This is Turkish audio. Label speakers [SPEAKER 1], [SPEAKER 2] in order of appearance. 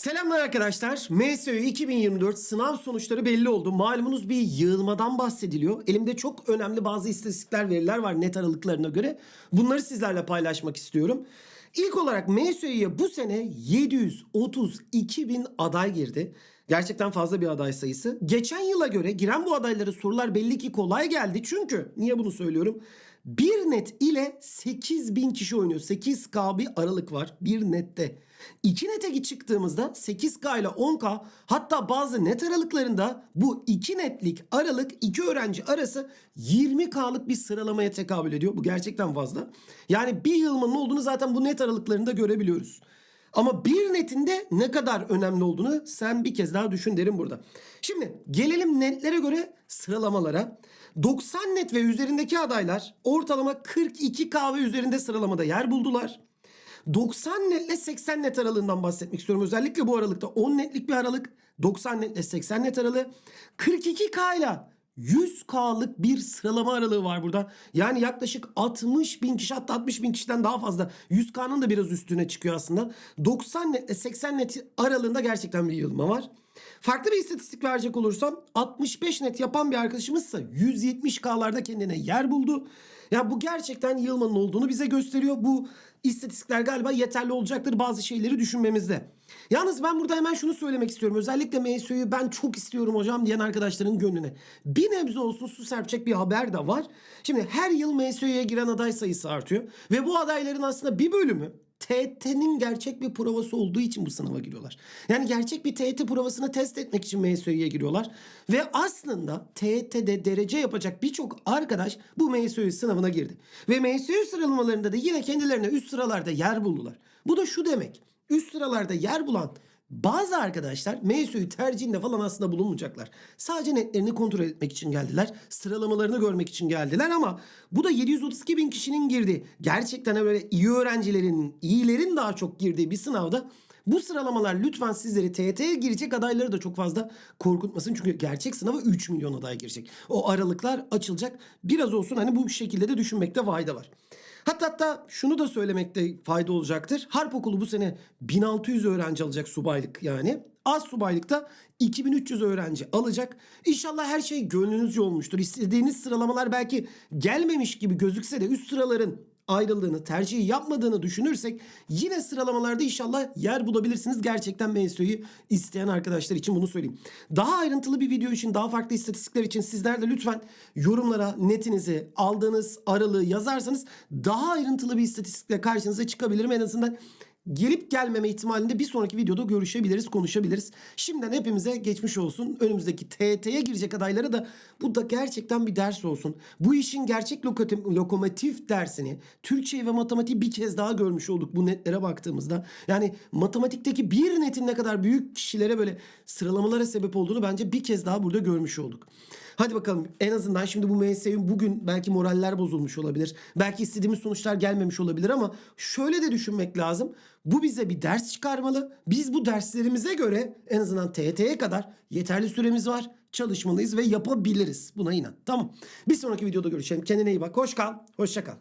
[SPEAKER 1] Selamlar arkadaşlar. MSÖ 2024 sınav sonuçları belli oldu. Malumunuz bir yığılmadan bahsediliyor. Elimde çok önemli bazı istatistikler, veriler var net aralıklarına göre. Bunları sizlerle paylaşmak istiyorum. İlk olarak MSÖ'ye bu sene 732 bin aday girdi. Gerçekten fazla bir aday sayısı. Geçen yıla göre giren bu adaylara sorular belli ki kolay geldi. Çünkü niye bunu söylüyorum? Bir net ile 8 bin kişi oynuyor. 8K bir aralık var bir nette. 2 nete çıktığımızda 8K ile 10K hatta bazı net aralıklarında bu 2 netlik aralık iki öğrenci arası 20K'lık bir sıralamaya tekabül ediyor. Bu gerçekten fazla. Yani bir yılmanın olduğunu zaten bu net aralıklarında görebiliyoruz. Ama bir netinde ne kadar önemli olduğunu sen bir kez daha düşün derim burada. Şimdi gelelim netlere göre sıralamalara. 90 net ve üzerindeki adaylar ortalama 42K ve üzerinde sıralamada yer buldular. 90 netle 80 net aralığından bahsetmek istiyorum. Özellikle bu aralıkta 10 netlik bir aralık. 90 netle 80 net aralığı. 42K ile 100K'lık bir sıralama aralığı var burada. Yani yaklaşık 60 bin kişi hatta 60 bin kişiden daha fazla. 100K'nın da biraz üstüne çıkıyor aslında. 90 netle 80 net aralığında gerçekten bir yığılma var. Farklı bir istatistik verecek olursam 65 net yapan bir arkadaşımızsa 170K'larda kendine yer buldu. Ya bu gerçekten yığılmanın olduğunu bize gösteriyor. Bu istatistikler galiba yeterli olacaktır bazı şeyleri düşünmemizde. Yalnız ben burada hemen şunu söylemek istiyorum. Özellikle MSU'yu ben çok istiyorum hocam diyen arkadaşların gönlüne. Bir nebze olsun su serpecek bir haber de var. Şimdi her yıl MSU'ya giren aday sayısı artıyor. Ve bu adayların aslında bir bölümü TET'nin gerçek bir provası olduğu için bu sınava giriyorlar. Yani gerçek bir TET provasını test etmek için MSÖ'ye giriyorlar. Ve aslında TET'de derece yapacak birçok arkadaş bu MSÖ sınavına girdi. Ve MSÖ sıralamalarında da yine kendilerine üst sıralarda yer buldular. Bu da şu demek. Üst sıralarda yer bulan bazı arkadaşlar MSÜ'yü tercihinde falan aslında bulunmayacaklar. Sadece netlerini kontrol etmek için geldiler. Sıralamalarını görmek için geldiler ama bu da 732 bin kişinin girdiği gerçekten böyle iyi öğrencilerin, iyilerin daha çok girdiği bir sınavda bu sıralamalar lütfen sizleri TYT'ye girecek adayları da çok fazla korkutmasın. Çünkü gerçek sınava 3 milyon aday girecek. O aralıklar açılacak. Biraz olsun hani bu şekilde de düşünmekte fayda var. Hatta hatta şunu da söylemekte fayda olacaktır. Harp okulu bu sene 1600 öğrenci alacak subaylık yani. Az subaylıkta 2300 öğrenci alacak. İnşallah her şey gönlünüzce olmuştur. İstediğiniz sıralamalar belki gelmemiş gibi gözükse de üst sıraların ayrıldığını, tercihi yapmadığını düşünürsek yine sıralamalarda inşallah yer bulabilirsiniz. Gerçekten MSU'yu isteyen arkadaşlar için bunu söyleyeyim. Daha ayrıntılı bir video için, daha farklı istatistikler için sizler de lütfen yorumlara netinizi, aldığınız aralığı yazarsanız daha ayrıntılı bir istatistikle karşınıza çıkabilirim. En azından gelip gelmeme ihtimalinde bir sonraki videoda görüşebiliriz, konuşabiliriz. Şimdiden hepimize geçmiş olsun. Önümüzdeki TYT'ye girecek adaylara da bu da gerçekten bir ders olsun. Bu işin gerçek lokomotif, lokomotif dersini Türkçe ve matematiği bir kez daha görmüş olduk bu netlere baktığımızda. Yani matematikteki bir netin ne kadar büyük kişilere böyle sıralamalara sebep olduğunu bence bir kez daha burada görmüş olduk. Hadi bakalım en azından şimdi bu MSU'nun bugün belki moraller bozulmuş olabilir. Belki istediğimiz sonuçlar gelmemiş olabilir ama şöyle de düşünmek lazım. Bu bize bir ders çıkarmalı. Biz bu derslerimize göre en azından TYT'ye kadar yeterli süremiz var. Çalışmalıyız ve yapabiliriz. Buna inan. Tamam. Bir sonraki videoda görüşelim. Kendine iyi bak. Hoş kal. Hoşça kal.